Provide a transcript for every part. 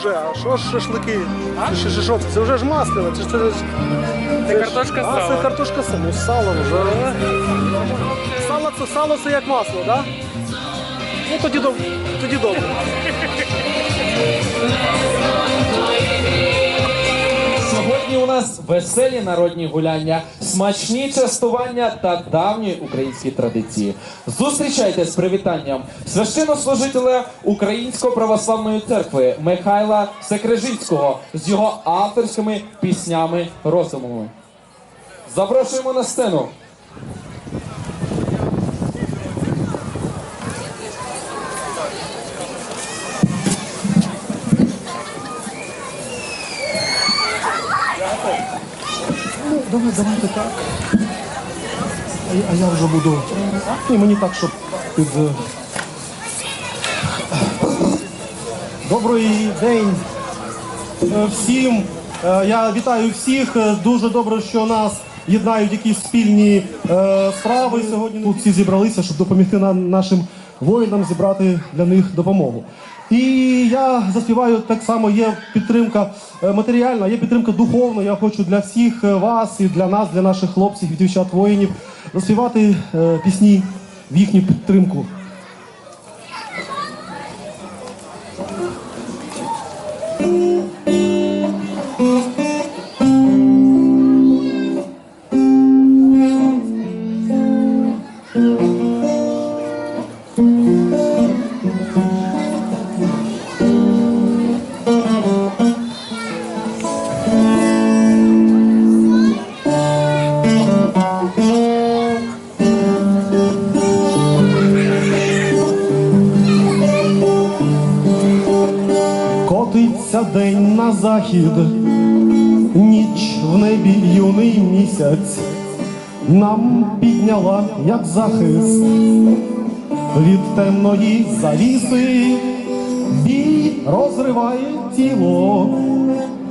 вже, а що ж шашлики? А? Це, ж, що? Це вже ж масло, це ж це ж. Це картошка з А, це картошка сало. Ну, з салом вже. Сало це, сало це як масло, так? Да? Ну тоді добре. Тоді добре. Сьогодні у нас веселі народні гуляння, смачні частування та давні українські традиції. Зустрічайте з привітанням священнослужителя Української православної церкви Михайла Секрежицького з його авторськими піснями розумами. Запрошуємо на сцену. Ну, давай, давайте так. А, я- а я вже буду. Ні, мені так, щоб під. е, Добрий день е, всім. Е, Я вітаю всіх. Дуже добре, що нас єднають якісь спільні справи сьогодні. Тут всі зібралися, щоб допомогти нашим воїнам зібрати для них допомогу. І я заспіваю так само. Є підтримка е, матеріальна, є підтримка духовна. Я хочу для всіх е, вас і для нас, для наших хлопців і дівчат воїнів, заспівати е, пісні в їхню підтримку. Захід, ніч в небі юний місяць, нам підняла, як захист. Від темної завіси, бій розриває тіло,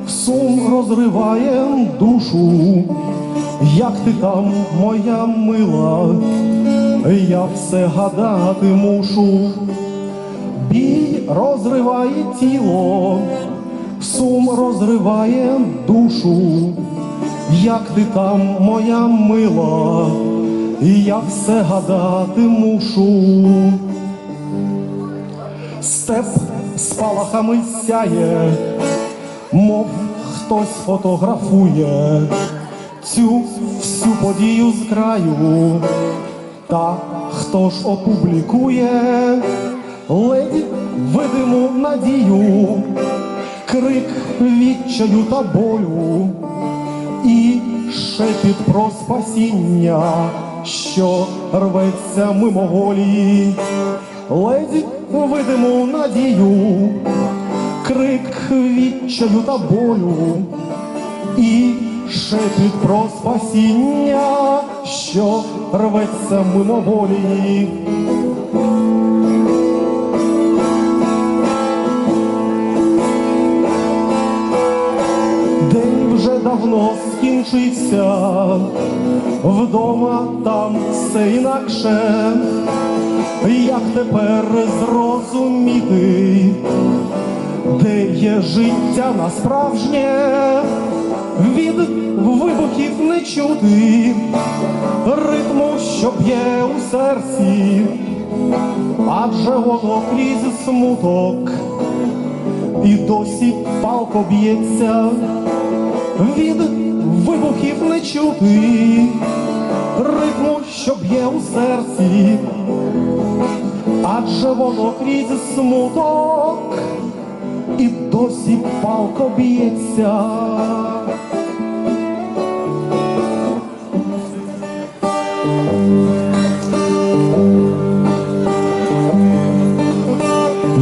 сум розриває душу, як ти там, моя мила, я все гадати мушу. Бій розриває тіло, сум розриває душу, як ти там, моя мила, і я все гадати мушу. Степ спалахами сяє, мов хтось фотографує цю всю подію з краю. Та хто ж опублікує ледь видиму надію, крик відчаю та болю. І шепіт про спасіння, що рветься мимоволі, ледь видиму надію, крик відчаю та болю. І шепіт про спасіння, що рветься мимоволі. Давно скінчився, вдома там все інакше, як тепер зрозуміти, де є життя насправжнє, від вибухів не чути, ритму, що б'є у серці, адже воно крізь смуток і досі палко б'ється, від вибухів не чути, ритму, що б'є у серці, адже воно крізь смуток і досі палко б'ється.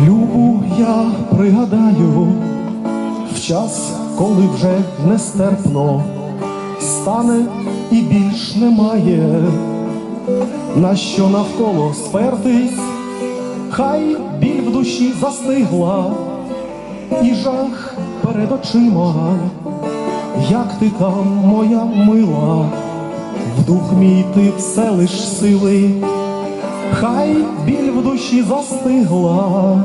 Любу я пригадаю в час, коли вже нестерпно стане і більш немає, на що навколо спертись, хай біль в душі застигла, і жах перед очима, як ти там, моя мила, в дух мій ти все лиш сили, хай біль в душі застигла,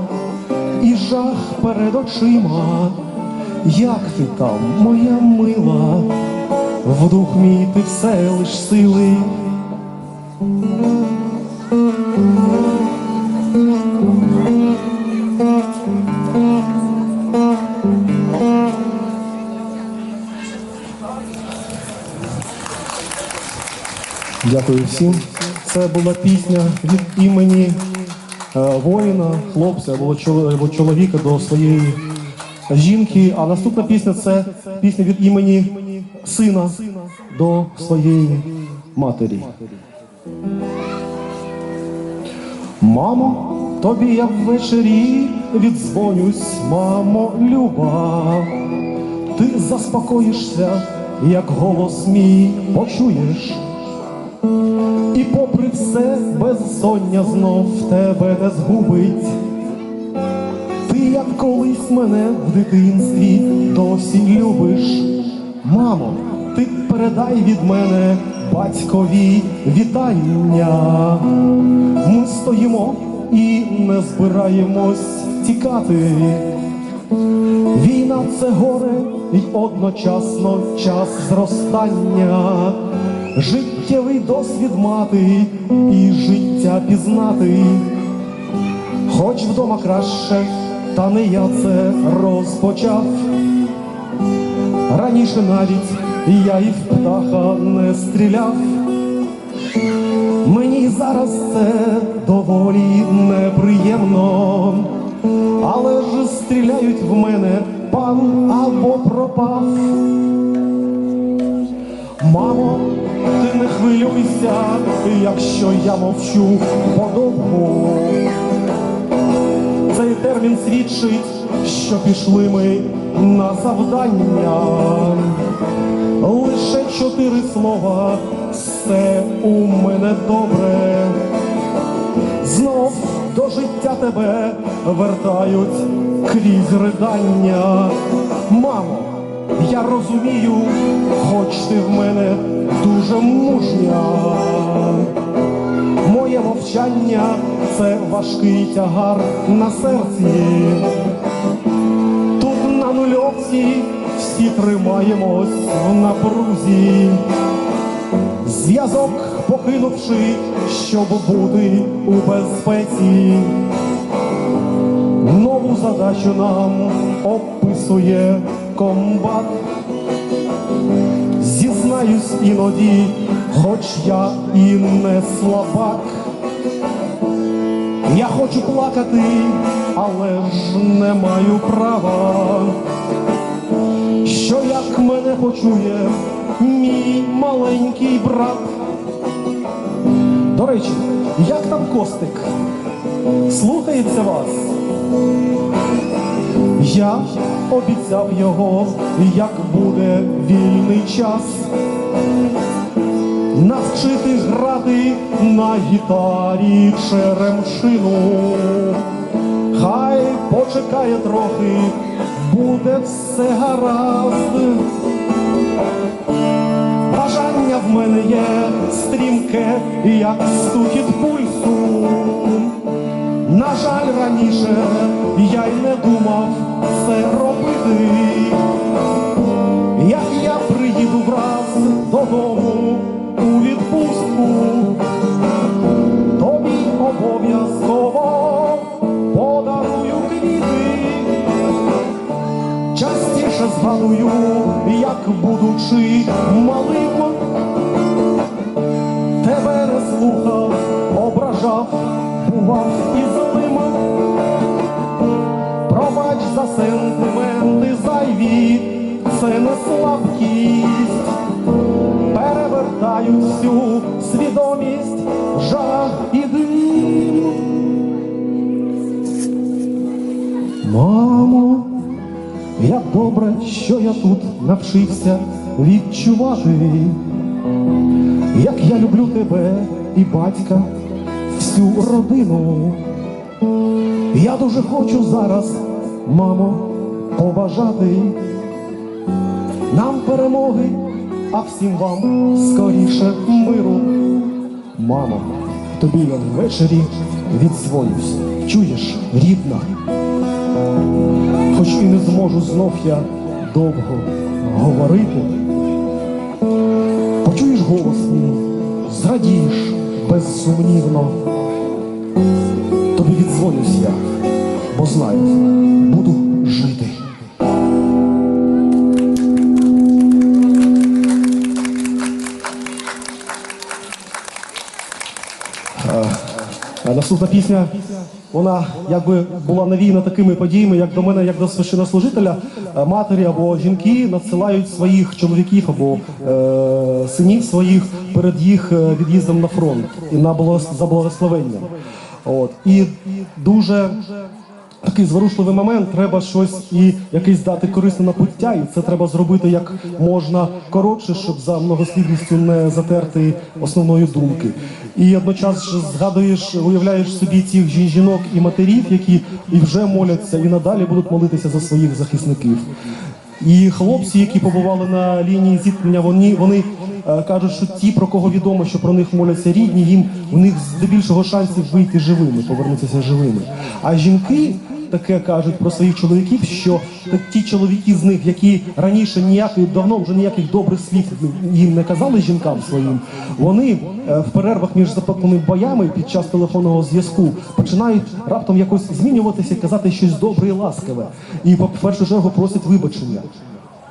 і жах перед очима. Як ти там, моя мила, в дух мій ти все лиш сили. Дякую всім. Це була пісня від імені е, воїна, хлопця або чол- або чоловіка до своєї жінки. А наступна пісня це пісня від імені сина до своєї матері. Мамо, тобі я ввечері віддзвонюсь, мамо, люба. Ти заспокоїшся, як голос мій почуєш. І попри все безсоння знов тебе не згубить. Колись мене в дитинстві досі любиш. Мамо, ти передай від мене батькові вітання. Ми стоїмо і не збираємось тікати. Війна це горе і одночасно час зростання, життєвий досвід мати і життя пізнати. Хоч вдома краще, та не я це розпочав. Раніше навіть я і в птаха не стріляв. Мені зараз це доволі неприємно, але ж стріляють в мене пан або пропав. Мамо, ти не хвилюйся, якщо я мовчу подовгу. Цей термін свідчить, що пішли ми на завдання. Лише чотири слова, все у мене добре. Знов до життя тебе вертають крізь ридання. Мамо, я розумію, хоч ти в мене дуже мужня. Моє мовчання це важкий тягар на серці. Тут на нульовці всі тримаємось в напрузі. Зв'язок покинувши, щоб бути у безпеці. Нову задачу нам описує комбат. Зізнаюсь іноді, хоч я і не слабак. Я хочу плакати, але ж не маю права. Що як мене почує мій маленький брат? До речі, як там Костик? Слухається вас? Я обіцяв його, як буде вільний час, навчити грати на гітарі черемшину. Хай почекає трохи, буде все гаразд. Бажання в мене є стрімке, як стукіт пульсу. На жаль, раніше я й не думав це робити. Як я приїду враз додому згадую, як будучи малим, тебе не слухав, ображав, бував і злим. Пробач за сентименти зайві, це не слабкість. Перевертають всю свідомість, жах і дим. Як добре, що я тут навчився відчувати, як я люблю тебе і батька, всю родину. Я дуже хочу зараз, мамо, побажати нам перемоги, а всім вам скоріше миру. Мамо, тобі я ввечері віддзвонюсь. Чуєш, рідна? Хоч і не зможу знов я довго говорити. Почуєш голос мій, зрадієш безсумнівно. Тобі віддзвонюсь я, бо знаю, буду жити. А наступна пісня, вона якби була навіяна такими подіями, як до мене, як до священнослужителя, е, матері або жінки надсилають своїх чоловіків або е, синів своїх перед їх е, від'їздом на фронт і на за благословенням. От і дуже такий зворушливий момент, треба щось і якесь дати корисне напуття, і це треба зробити як можна коротше, щоб за многослівністю не затерти основної думки. І одночасно згадуєш, уявляєш собі цих жін- жінок і матерів, які і вже моляться, і надалі будуть молитися за своїх захисників. І хлопці, які побували на лінії зіткнення, вони, вони е, кажуть, що ті, про кого відомо, що про них моляться рідні, їм у них здебільшого шансів вийти живими, повернутися живими. А жінки таке кажуть про своїх чоловіків, що ті чоловіки з них, які раніше ніяких давно вже ніяких добрих слів їм не казали жінкам своїм, вони е, в перервах між запеклими боями під час телефонного зв'язку починають раптом якось змінюватися, казати щось добре і ласкаве. І по першу чергу просять вибачення.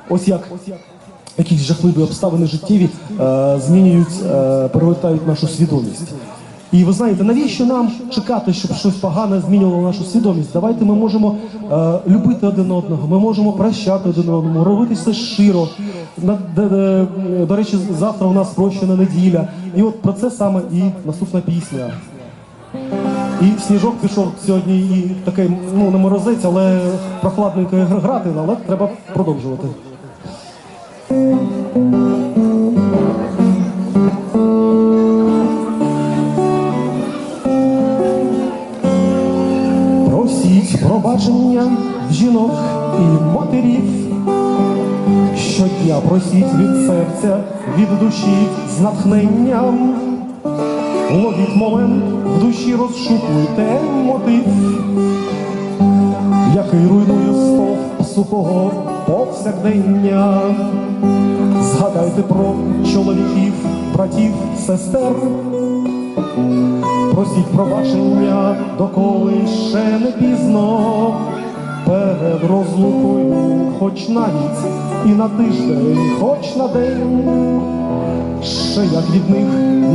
Ось як якісь жахливі обставини життєві е, змінюють, е, перевертають нашу свідомість. І ви знаєте, навіщо нам чекати, щоб щось погане змінювало нашу свідомість? Давайте ми можемо е, любити один одного, ми можемо прощати один одному, робити все щиро. На, де, де, до речі, завтра у нас прощена неділя. І от про це саме і наступна пісня. І сніжок пішов сьогодні і такий, ну не морозець, але прохладненько грати, але треба продовжувати. Просіть жінок і матерів. Щодня просіть від серця, від душі з натхненням. Ловіть момент, в душі розшукуйте мотив, який руйнує стовп сухого повсякдення. Згадайте про чоловіків, братів, сестер. Просіть пробачення, доколи ще не пізно. Перед розлукою, хоч навіть і на тиждень, хоч на день. Ще як від них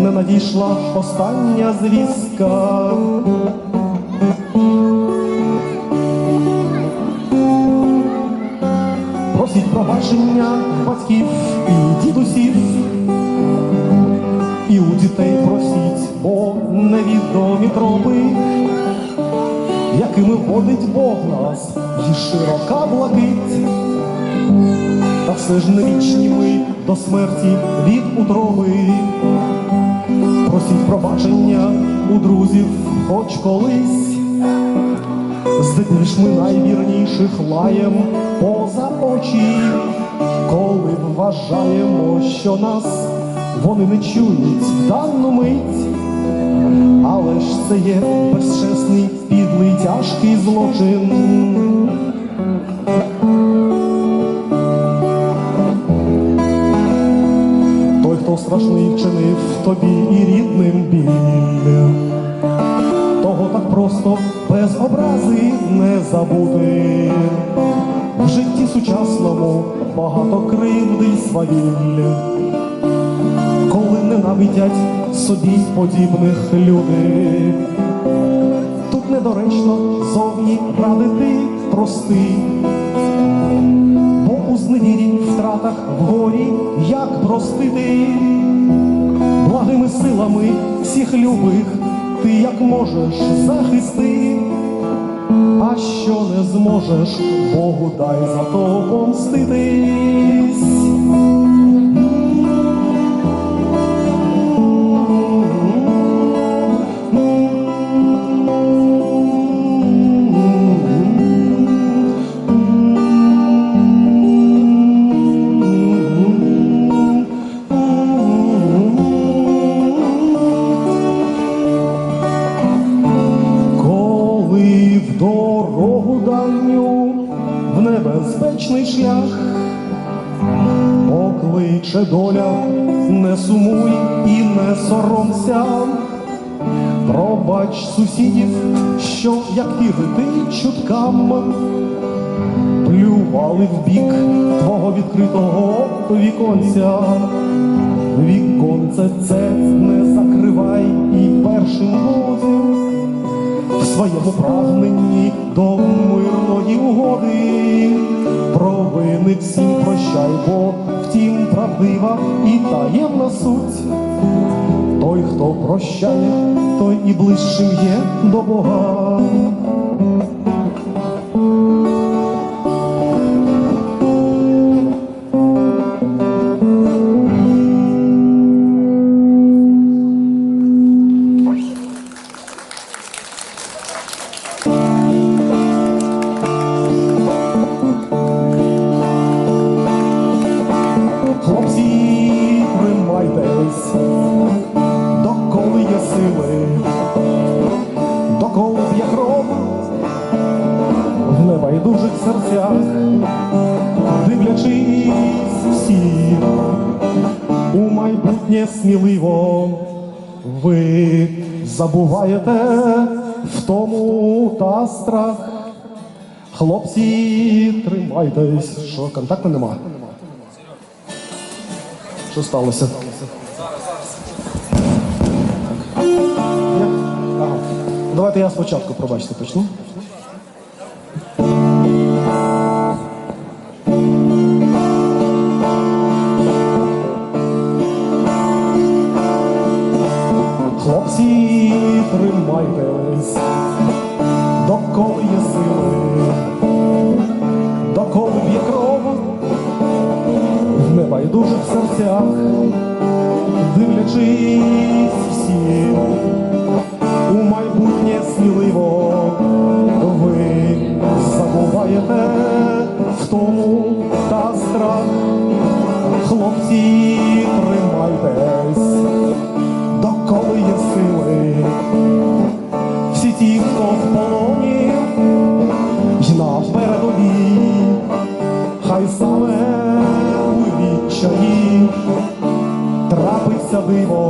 не надійшла остання звістка. Просіть пробачення батьків і дідусів. І у дітей просіть, бо невідомі тропи, якими водить Бог нас, і широка блакить. Та все ж не вічні ми до смерті від утроби. Просіть пробачення у друзів хоч колись. Здебільш ми найвірніших лаєм поза очі, коли вважаємо, що нас вони не чують в дану мить. Але ж це є безчесний, підлий, тяжкий злочин. Той, хто страшний вчинив тобі і рідним біль, того так просто без образи не забути. В житті сучасному багато кривди й свавіль, ненавидять собі подібних люди. Тут недоречно зовні радити прости, бо у зневірі, втратах, в горі як простити, благими силами всіх любих ти як можеш захисти, а що не зможеш, Богу дай за то помститись. Пробач сусідів, що як і вірити чуткам, плювали в бік твого відкритого віконця. Віконце це не закривай і першим будь в своєму прагненні до мирної угоди. Провини всім прощай, бо втім правдива і таємна суть. Той, хто прощає, той і ближчим є до Бога. Майбутнє сміливо, ви забуваєте втому та страх. Хлопці, тримайтесь, що контакту нема. Що сталося? Давайте я спочатку, пробачте, почну. Тримайтесь, доколи є сили, доколи є кров? В небайдужих серцях, дивлячись we want.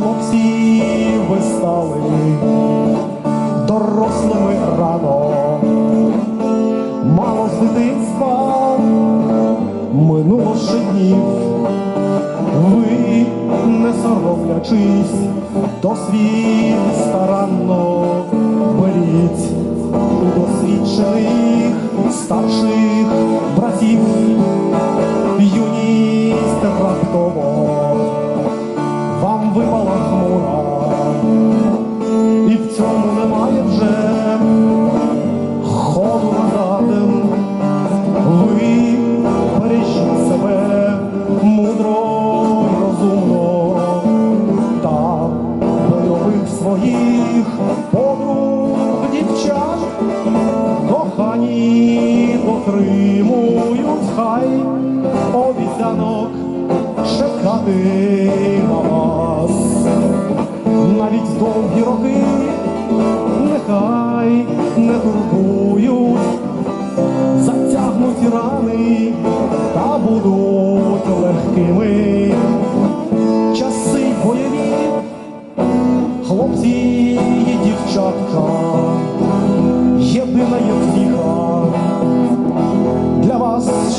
Хлопці ви стали дорослими рано, мало з дитинства минуло ще днів. Ви, не соромлячись, досвід старанно беріть у досвідчених старших братів, юність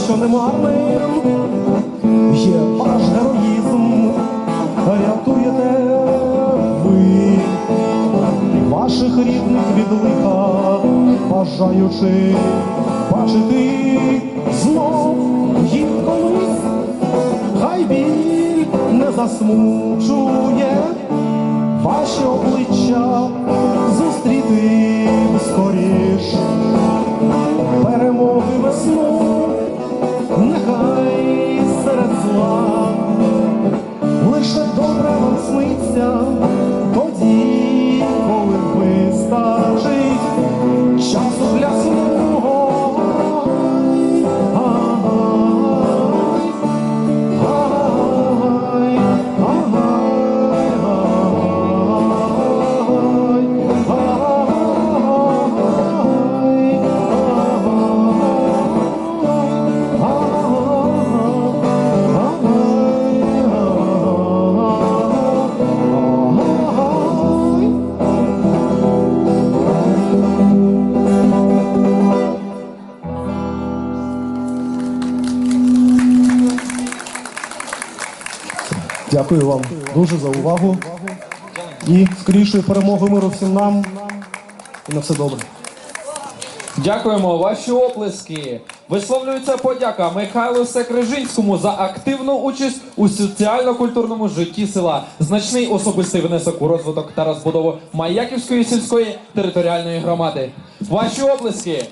що не марним, є ваш героїзм, рятуєте ви ваших рідних від лиха, бажаючи бачити знов їх колись, хай біль не засмучує. Ваші обличчя, зустріти скоріш Дякую вам дуже за увагу. І скорішої перемоги миру всім нам. І на все добре. Дякуємо, ваші оплески. Висловлюється подяка Михайлу Секрижинському за активну участь у соціально-культурному житті села, значний особистий внесок у розвиток та розбудову Маяківської сільської територіальної громади. Ваші оплески.